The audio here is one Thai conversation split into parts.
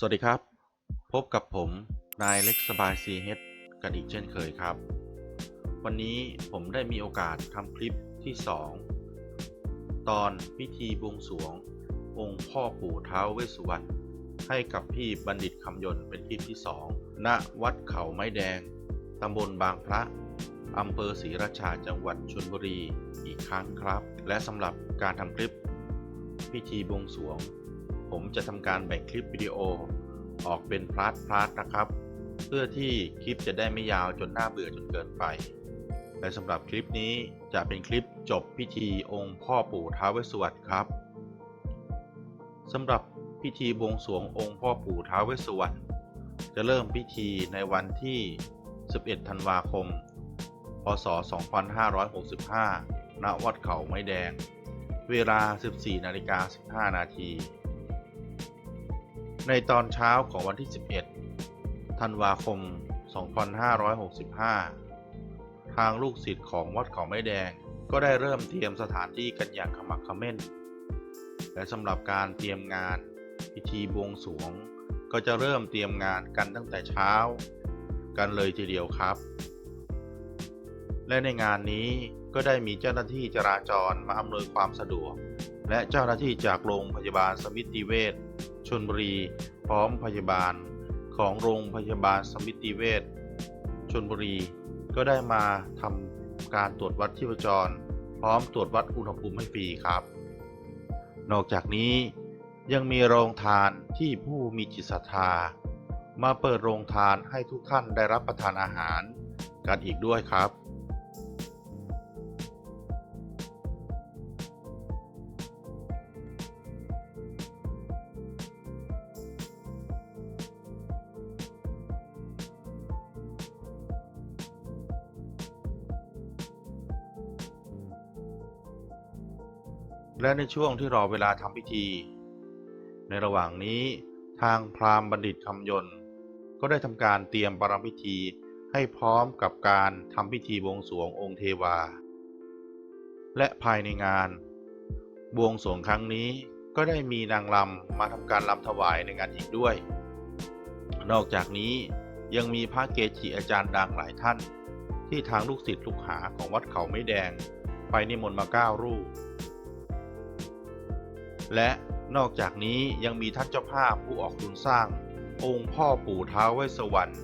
สวัสดีครับ พบกับผม นายเล็กสบายซีเฮดกันอีกเช่นเคยครับ วันนี้ผมได้มีโอกาสทำคลิปที่ 2 ตอนพิธีบวงสรวง องค์พ่อปู่ท้าวเวสสุวรรณให้กับพี่บัณฑิตคำยนต์เป็นคลิปที่ 2 ณ วัดเขาไม้แดง ตำบลบางพระอำเภอศรีราชาจังหวัดชลบุรีอีกครั้งครับ และสำหรับการทำคลิป พิธีบวงสรวง ผมจะทำการแบ่งคลิปวิดีโอออกเป็นพาร์ทพาร์ทนะครับ เพื่อที่คลิปจะได้ไม่ยาวจนน่าเบื่อจนเกินไป และสำหรับคลิปนี้จะเป็นคลิปจบพิธีองค์พ่อปู่ท้าวเวสสุวรรณครับสำหรับพิธีบวงสรวงองค์พ่อปู่ท้าวเวสสุวรรณจะเริ่มพิธีในวันที่ 11 ธันวาคม พศ 2565 ณ วัดเขาไม้แดง เวลา 14 นาฬิกา 15 นาที ในตอนเช้าของวันที่ 11 ธันวาคม 2565 ทางลูกศิษย์ของวัดเขาไม้แดง ก็ได้เริ่มเตรียมสถานที่กันอย่างขมักขม้น และสำหรับการเตรียมงานพิธีบวงสรวง ก็จะเริ่มเตรียมงานกันตั้งแต่เช้า กันเลยทีเดียวครับ และในงานนี้ก็ได้มีเจ้าหน้าที่จราจรมาอำนวยความสะดวก และเจ้าหน้าที่จากโรงพยาบาลสมิติเวช ชนบุรี พร้อมพยาบาลของโรงพยาบาลสมิติเวชชนบุรี ก็ได้มาทำการตรวจวัดชีพจร พร้อมตรวจวัดอุณหภูมิให้ฟรีครับ นอกจากนี้ยังมีโรงทานที่ผู้มีจิตศรัทธา มาเปิดโรงทานให้ทุกท่านได้รับประทานอาหารกันอีกด้วยครับ และในช่วงที่รอเวลาทำพิธี ในระหว่างนี้ทางพราหมณ์บัณฑิตคำยนต์ ก็ได้ทำการเตรียมปรพิธีให้พร้อมกับการทำพิธีบวงสรวงองค์เทวา และภายในงาน บวงสรวงครั้งนี้ก็ได้มีนางรำมาทำการรำถวายในงานอีกด้วย นอกจากนี้ยังมีพระเกจิอาจารย์ดังหลายท่าน ที่ทางลูกศิษย์ลูกหาของวัดเขาไม่แดง ไปนิมนต์มาเก้ารูป และนอกจากนี้ยังมีท่านเจ้าภาพผู้ออกทุนสร้าง องค์พ่อปู่ท้าวเวสสวรรณ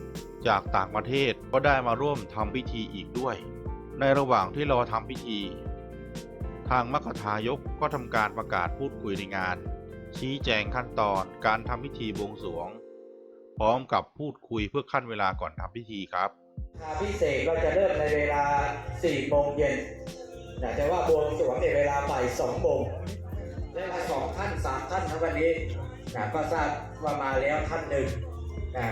จากต่างประเทศก็ได้มาร่วมทำพิธีอีกด้วย ในระหว่างที่รอทำพิธี ทางมคทายกก็ทำการประกาศพูดคุยในงาน ชี้แจงขั้นตอนการทำพิธีบวงสรวง พร้อมกับพูดคุยเพื่อขั้นเวลาก่อนทำพิธีครับชาพิเศษก็จะเริ่มในเวลา4โมงเย็นแต่ว่าบวงสรวงในเวลาบ่าย2โมง และสองท่านสามท่านทั้งวันนี้นะก็ทราบว่ามาแล้วท่านหนึ่งนะ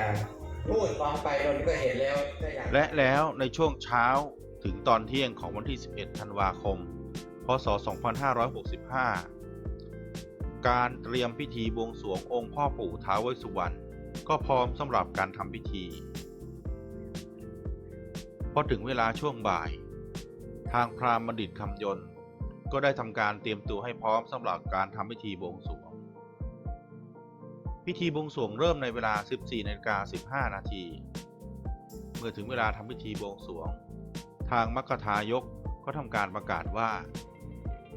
พูดมองไปเราก็เห็นแล้วและแล้วในช่วงเช้าถึงตอนเที่ยงของวันที่ 11 ธันวาคม พศ 2565 การเตรียมพิธีบวงสรวงองค์พ่อปู่ท้าวเวสสุวรรณก็พร้อมสำหรับการทำพิธีพอถึงเวลาช่วงบ่าย ทางพราหมณ์บัณฑิตคำยนต์ ก็ได้ทำการเตรียมตัวให้พร้อมสำหรับการทำพิธีบวงสรวง พิธีบวงสรวงเริ่มในเวลา 14นาฬิกา15 นาที เมื่อถึงเวลาทำพิธีบวงสรวง ทางมัคคทายกก็ทำการประกาศว่า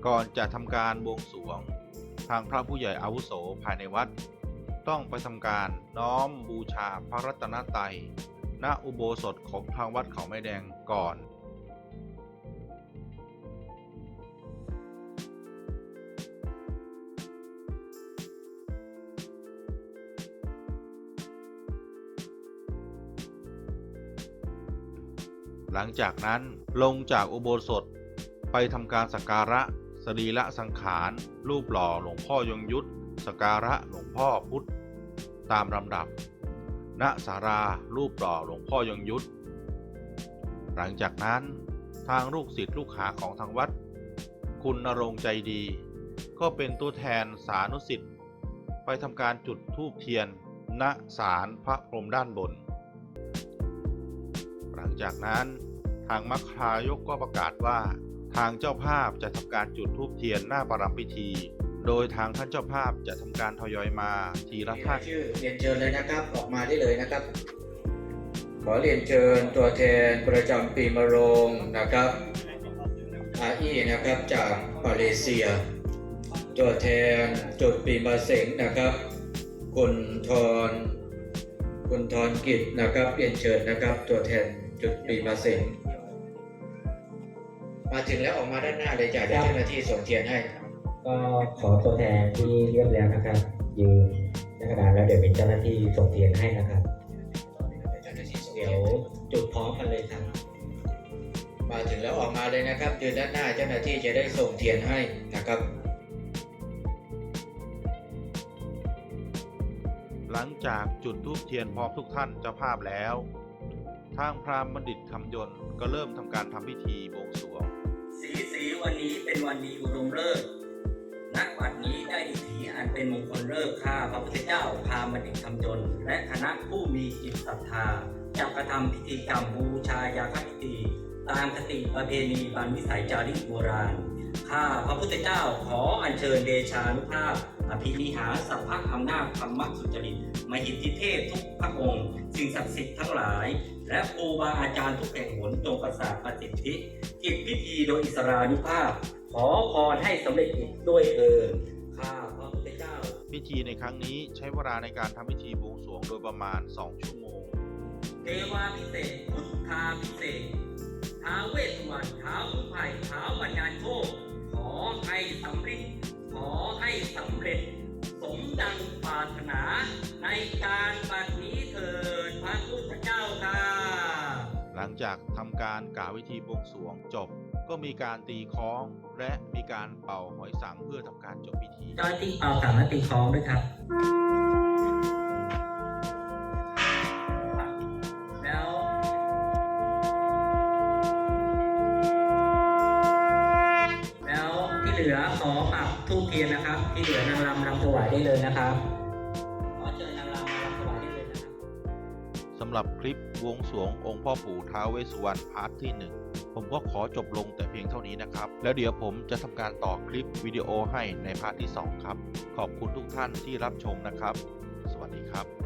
ก่อนจะทำการบวงสรวง ทางพระผู้ใหญ่อาวุโสภายในวัด ต้องไปทำการน้อมบูชาพระรัตนตรัยณอุโบสถของทางวัดเขาไม้แดงก่อน หลังจากนั้นลงจากอุโบสถ ไปทำการสักการะสรีระสังขาร รูปหล่อหลวงพ่อยงยุทธสักการะหลวงพ่อพุทธตามลำดับ ณ สารารูปหล่อหลวงพ่อยงยุทธหลังจากนั้นทางลูกศิษย์ลูกหาของทางวัด คุณนรงค์ใจดี ก็เป็นตัวแทนสานุสิทธิ์ไปทำการจุดธูปเทียน ณ ศาลพระพรหมด้านบน หลังจากนั้น ทางมัคคายกก็ประกาศว่า ทางเจ้าภาพจะทำการจุดธูปเทียนหน้าประรำพิธี โดยทางท่านเจ้าภาพจะทำการทยอยมาทีละท่านชื่อเรียนเชิญเลยนะครับออกมาได้เลยนะครับ ขอเรียนเชิญตัวแทนประจำปีมะโรงนะครับอาอีนะครับจากมาเลเซีย ตัวแทนจุดปีมาเสงนะครับ คุณทรคุณทรกิจนะครับเรียนเชิญนะครับตัวแทน จุดปีมาเสงมาถึงแล้วออกมาด้านหน้าเลยจ้ะเดี๋ยวเจ้าหน้าที่ส่งเทียนให้ ก็ขอตัวแทนที่เรียบแล้วนะครับยืนหน้ากระดานแล้วเดี๋ยวเป็นเจ้าหน้าที่ส่งเทียนให้นะครับเดี๋ยวจุดพร้อมกันเลยครับมาถึงแล้วออกมาเลยนะครับยืนด้านหน้าเจ้าหน้าที่จะได้ส่งเทียนให้นะครับ หลังจากจุดธูปเทียนพร้อมทุกท่านเจ้าภาพแล้ว ทางพราหมณ์บัณฑิตคำยนต์ก็เริ่มทำการทำพิธีบวงสรวงสีสีวันนี้เป็นวันดีอุดมฤกษ์ณบัดนี้ได้ดีทีอันเป็นมงคลฤกษ์ข้าพระพุทธเจ้าพาบัณฑิตคำจน และคณะผู้มีจิตศรัทธาจะกระทำพิธีกรรมบูชายาคติตามคติประเพณีบันวิสัยจารีตโบราณ ข้าพระพุทธเจ้าขออัญเชิญเดชานุภาพ อภินิหารสัพพะอำนาจธรรมสุจริตมหิทธิเทพทุกพระองค์ สิ่งศักดิ์สิทธิ์ทั้งหลาย และครูบาอาจารย์ทุกแห่งหนจงประสาทประสิทธิกิจพิธีโดยอิสรานุภาพ ขอพรให้สำเร็จกิจด้วยเถิดข้าพระพุทธเจ้า พิธีในครั้งนี้ใช้เวลาในการทำพิธีบวงสรวงโดยประมาณ 2 ชั่วโมงเทวาพิเศษกพุทธาพิเศษกท้าวเวสสุวรรณท้าวผู้ไผ่ท้าวปัญญาโชคขอให้สำเร็จขอ ให้สำเร็จ สมดังปรารถนาในการบัดนี้เถิดพระพุทธเจ้าค่ะ หลังจากทำการกล่าวพิธีบวงสรวงจบ ก็มีการตีคล้องและมีการเป่าหอยสังเพื่อทำการจบพิธีจอยตีเป่าสามนาตีคล้องด้วยครับ ทูบเทียนนะครับ ที่เหลือนางรำรำถวายได้เลยนะครับขอเชิญนางรำมารำถวายได้เลยนะครับสำหรับคลิปวงสวงองค์พ่อปู่ท้าวเวสสุวรรณพาร์ทที่ 1 ผมก็ขอจบลงแต่เพียงเท่านี้นะครับ แล้วเดี๋ยวผมจะทำการต่อคลิปวิดีโอให้ในพาร์ทที่ 2 ครับ ขอบคุณทุกท่านที่รับชมนะครับ สวัสดีครับ